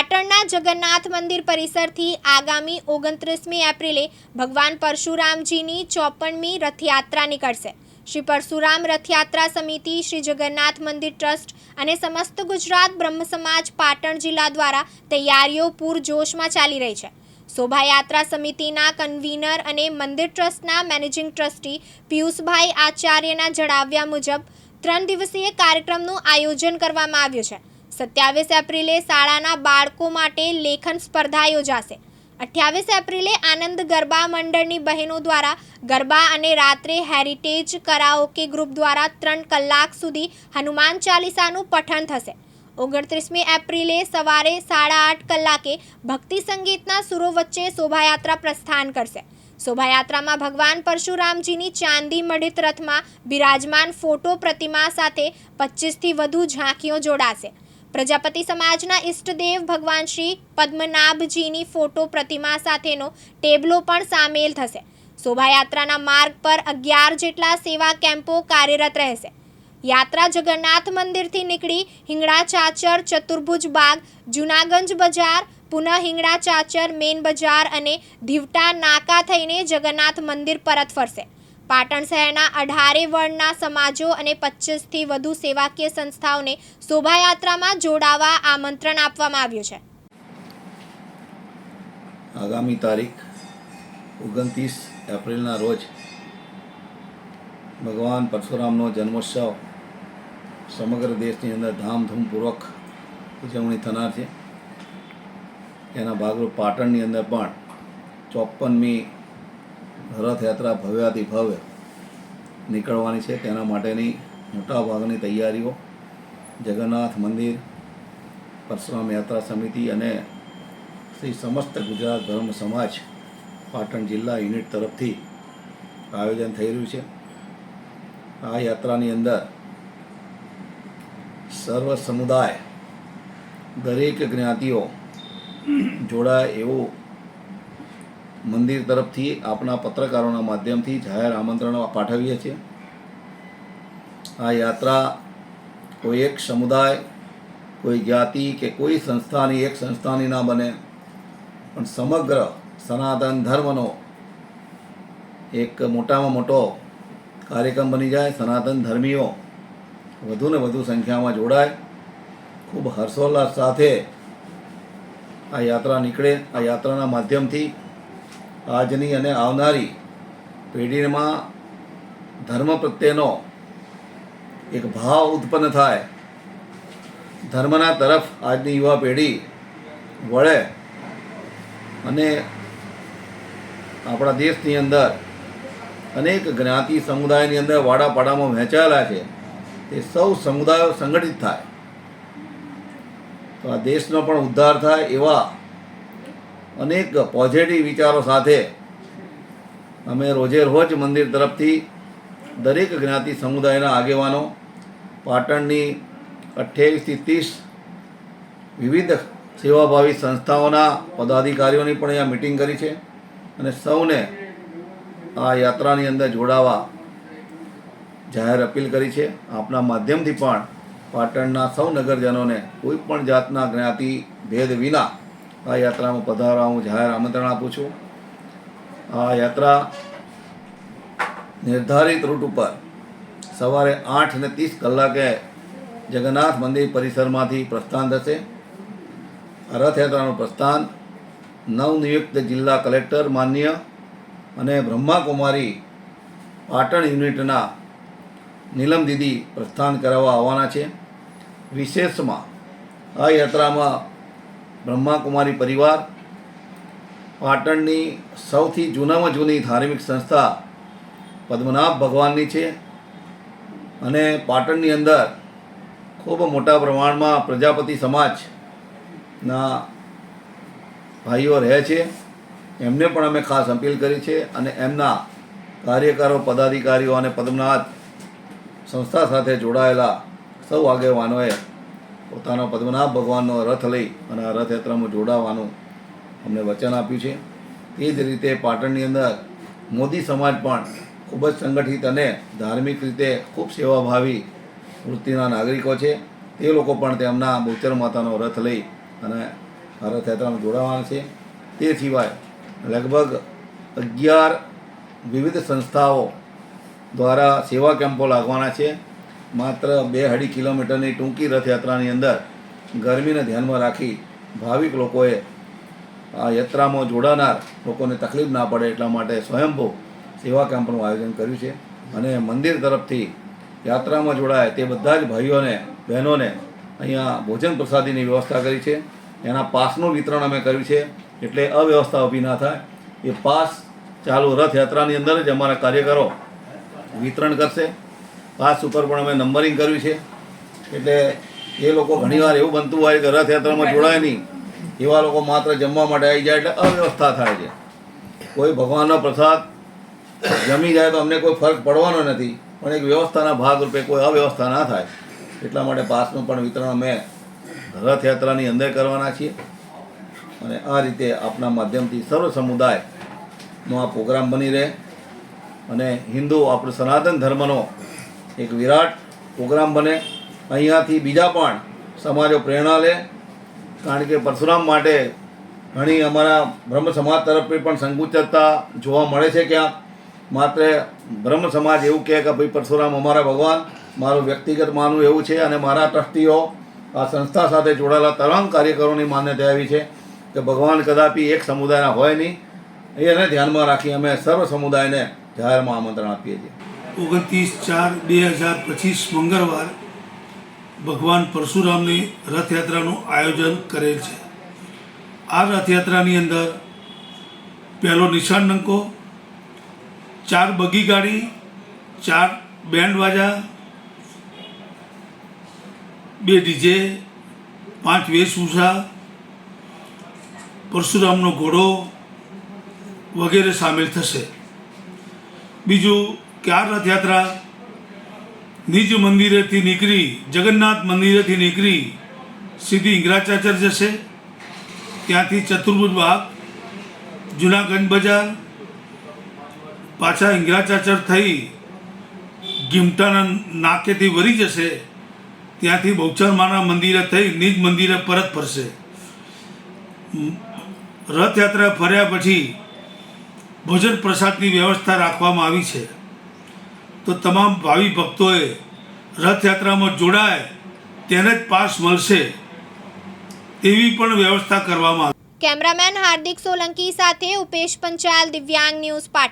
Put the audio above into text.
પાટણના જગન્નાથ મંદિર પરિસરથી આગામી ઓગણત્રીસમી એપ્રિલે ભગવાન પરશુરામજીની ચોપનમી રથયાત્રા નીકળશે. શ્રી પરશુરામ રથયાત્રા સમિતિ, શ્રી જગન્નાથ મંદિર ટ્રસ્ટ અને સમસ્ત ગુજરાત બ્રહ્મ સમાજ પાટણ જિલ્લા દ્વારા તૈયારીઓ પૂરજોશમાં ચાલી રહી છે. શોભાયાત્રા સમિતિના કન્વીનર અને મંદિર ટ્રસ્ટના મેનેજિંગ ટ્રસ્ટી પિયુષભાઈ આચાર્યના જણાવ્યા મુજબ, ત્રણ દિવસીય કાર્યક્રમનું આયોજન કરવામાં આવ્યું છે. સત્યાવીસ એપ્રિલે શાળાના બાળકો માટે લેખન સ્પર્ધા યોજાશે. અઠ્યાવીસ એપ્રિલે આનંદ ગરબા મંડળની બહેનો દ્વારા ગરબા અને રાત્રે હેરિટેજ કરાઓકે ગ્રુપ દ્વારા ત્રણ કલાક સુધી હનુમાન ચાલીસાનું પઠન થશે. ઓગણત્રીસમી એપ્રિલે સવારે સાડા આઠ કલાકે ભક્તિ સંગીતના સુરો વચ્ચે શોભાયાત્રા પ્રસ્થાન કરશે. શોભાયાત્રામાં ભગવાન પરશુરામજીની ચાંદી મઢિત રથમાં બિરાજમાન ફોટો પ્રતિમા સાથે પચીસથી વધુ ઝાંખીઓ જોડાશે. પ્રજાપતિ સમાજના ઈષ્ટદેવ ભગવાન શ્રી પદ્મનાભજીની ફોટો પ્રતિમા સાથેનો ટેબલો પણ સામેલ થશે. શોભાયાત્રાના માર્ગ પર અગિયાર જેટલા સેવા કેમ્પો કાર્યરત રહેશે. યાત્રા જગન્નાથ મંદિરથી નીકળી હિંગળા ચાચર, ચતુર્ભુજ બાગ, જૂનાગંજ બજાર, પુનઃ હિંગળા ચાચર, મેન બજાર અને ધીવટા, નાકા થઈને જગન્નાથ મંદિર પરત ફરશે. પાટણ શહેરના અઢારે વર્ણના સમાજો અને પચીસથી વધુ સેવાકીય સંસ્થાઓને શોભાયાત્રામાં જોડાવા આમંત્રણ આપવામાં આવ્યું છે. આગામી તારીખ ઓગણત્રીસ એપ્રિલના રોજ ભગવાન પરશુરામનો જન્મોત્સવ સમગ્ર દેશની અંદર ધામધૂમપૂર્વક ઉજવણી થનાર છે. એના ભાગરૂપ પાટણની અંદર પણ ચોપનમી રથયાત્રા ભવ્યાતિ ભવ્ય નીકળવાની છે તેના માટેની મોટાભાગની તૈયારીઓ. જગન્નાથ મંદિર, પરશુરામ યાત્રા સમિતિ અને શ્રી સમસ્ત ગુજરાત ધર્મ સમાજ પાટણ જિલ્લા યુનિટ તરફથી આયોજન થઈ રહ્યું છે. આ યાત્રાની અંદર સર્વ સમુદાય દરેક જ્ઞાતિઓ જોડાય એવું મંદિર તરફથી આપણા પત્રકારોના માધ્યમથી જાહેર આમંત્રણ પાઠવીએ છીએ. આ યાત્રા કોઈ એક સમુદાય, કોઈ જ્ઞાતિ કે કોઈ સંસ્થાની, એક સંસ્થાની ના બને, પણ સમગ્ર સનાતન ધર્મનો એક મોટામાં મોટો કાર્યક્રમ બની જાય. સનાતન ધર્મીઓ વધુ ને વધુ સંખ્યામાં જોડાય. ખૂબ હર્ષોલ્લાસ સાથે આ યાત્રા નીકળે. આ યાત્રાના માધ્યમથી આજની અને આવનારી પેઢીમાં ધર્મ પ્રત્યેનો એક ભાવ ઉત્પન્ન થાય. ધર્મના તરફ આજની યુવા પેઢી વળે અને આપણા દેશની અંદર અનેક જ્ઞાતિ સમુદાયની અંદર વાડાપાડામાં વહેંચાયેલા છે. તે સૌ સમુદાયો સંગઠિત થાય. તો આ દેશનો પણ ઉદ્ધાર થાય એવા અનેક પોઝિટિવ વિચારો સાથે અમે રોજે રોજ મંદિર તરફથી દરેક જ્ઞાતિ સમુદાયના આગેવાનો, પાટણની અઠ્યાવીસથી ત્રીસ વિવિધ સેવાભાવી સંસ્થાઓના પદાધિકારીઓની પણ અહીંયા મિટિંગ કરી છે અને સૌને આ યાત્રાની અંદર જોડાવા જાહેર અપીલ કરી છે. આપના માધ્યમથી પણ પાટણના સૌ નગરજનોને કોઈ પણ જાતના જ્ઞાતિ ભેદ વિના આ યાત્રામાં પધારવા હું જાહેર આમંત્રણ આપું છું. આ યાત્રા નિર્ધારિત રૂટ ઉપર સવારે આઠ ને ત્રીસ કલાકે જગન્નાથ મંદિર પરિસરમાંથી પ્રસ્થાન થશે. રથયાત્રાનું પ્રસ્થાન નવનિયુક્ત જિલ્લા કલેક્ટર માન્ય અને બ્રહ્માકુમારી પાટણ યુનિટના નીલમ દીદી પ્રસ્થાન કરાવવા આવવાના છે. વિશેષમાં આ યાત્રામાં બ્રહ્માકુમારી પરિવાર, પાટણની સૌથી જૂનામાં જૂની ધાર્મિક સંસ્થા પદ્મનાભ ભગવાનની છે અને પાટણની અંદર ખૂબ મોટા પ્રમાણમાં પ્રજાપતિ સમાજના ભાઈઓ રહે છે. એમને પણ અમે ખાસ અપીલ કરી છે અને એમના કાર્યકરો, પદાધિકારીઓ અને પદ્મનાથ સંસ્થા સાથે જોડાયેલા સૌ આગેવાનોએ પોતાનો પદ્મનાભ ભગવાનનો રથ લઈ અને આ રથયાત્રામાં જોડાવાનું અમને વચન આપ્યું છે. તે જ રીતે પાટણની અંદર મોદી સમાજ પણ ખૂબ જ સંગઠિત અને ધાર્મિક રીતે ખૂબ સેવાભાવી વૃત્તિના નાગરિકો છે. તે લોકો પણ તેમના બોચર માતાનો રથ લઈ અને આ રથયાત્રામાં જોડાવાના છે. તે સિવાય લગભગ અગિયાર વિવિધ સંસ્થાઓ દ્વારા સેવા કેમ્પો લાગવાના છે. માત્ર બે અઢી કિલોમીટરની ટૂંકી રથયાત્રાની અંદર ગરમીને ધ્યાનમાં રાખી ભાવિક લોકોએ આ યાત્રામાં જોડાનાર લોકોને તકલીફ ના પડે એટલા માટે સ્વયંભૂ સેવા કેમ્પનું આયોજન કર્યું છે અને મંદિર તરફથી યાત્રામાં જોડાય તે બધા જ ભાઈઓને, બહેનોને અહીંયા ભોજન પ્રસાદીની વ્યવસ્થા કરી છે. એના પાસનું વિતરણ અમે કર્યું છે. એટલે અવ્યવસ્થા ઊભી ના થાય. એ પાસ ચાલુ રથયાત્રાની અંદર જ અમારા કાર્યકરો વિતરણ કરશે. પાસ ઉપર પણ અમે નંબરિંગ કર્યું છે. એટલે એ લોકો ઘણીવાર એવું બનતું હોય કે રથયાત્રામાં જોડાય નહીં. એવા લોકો માત્ર જમવા માટે આવી જાય એટલે અવ્યવસ્થા થાય છે. કોઈ ભગવાનનો પ્રસાદ જમી જાય તો અમને કોઈ ફરક પડવાનો નથી. પણ એક વ્યવસ્થાના ભાગરૂપે કોઈ અવ્યવસ્થા ના થાય. એટલા માટે પાસનું પણ વિતરણ અમે રથયાત્રાની અંદર કરવાના છીએ. અને આ રીતે આપના માધ્યમથી સર્વ સમુદાયનો આ પ્રોગ્રામ બની રહે. અને હિન્દુ આપણો સનાતન ધર્મનો એક વિરાટ પ્રોગ્રામ બને. અહીંયાથી બીજા પણ સમાજો પ્રેરણા લે. કારણ કે પરશુરામ માટે ઘણી અમારા બ્રહ્મ સમાજ તરફથી પણ સંકુચતા જોવા મળે છે ક્યાંક. માત્ર બ્રહ્મ સમાજ એવું કહે કે ભાઈ પરશુરામ અમારા ભગવાન, મારું વ્યક્તિગત માનવું એવું છે અને મારા ટ્રસ્ટીઓ આ સંસ્થા સાથે જોડાયેલા તમામ કાર્યકરોની માન્યતા એવી છે કે ભગવાન કદાપી એક સમુદાયના હોય નહીં. એને ધ્યાનમાં રાખી અમે સર્વ સમુદાયને જાહેરમાં આમંત્રણ આપીએ છીએ. ઓગણત્રીસ ચાર બે હજાર પચીસ મંગળવાર ભગવાન પરશુરામની રથયાત્રાનું આયોજન કરેલ છે. આ રથયાત્રાની અંદર પહેલો નિશાન નંકો, ચાર બગી ગાડી, ચાર બેન્ડ વાજા, બે ડીજે, પાંચ વેશભૂષા, પરશુરામનો ઘોડો વગેરે સામેલ થશે. બીજું કે આ રથયાત્રા નિજ મંદિરેથી નીકળી, જગન્નાથ મંદિરેથી નીકળી, સીધી ઇંગરાચાચર જશે. ત્યાંથી ચતુર્ભુજ બાગ જુનાગંજ બજાર, પાછા ઇંગરાચાચર થઈ ગીમટાના નાકેથી વળી જશે. ત્યાંથી બહુચર માના મંદિરે થઈ નિજ મંદિરે પરત ફરશે. રથયાત્રા ફર્યા પછી ભોજન પ્રસાદની વ્યવસ્થા રાખવામાં આવી છે. તો તમામ ભાવિ ભક્તોએ રથયાત્રામાં જોડાય, તેને જ પાસ મળશે તેવી પણ વ્યવસ્થા કરવામાં આવી. કેમેરામેન હાર્દિક સોલંકી સાથે ઉપેશ પંચાલ, દિવ્યાંગ ન્યૂઝ પાટણ.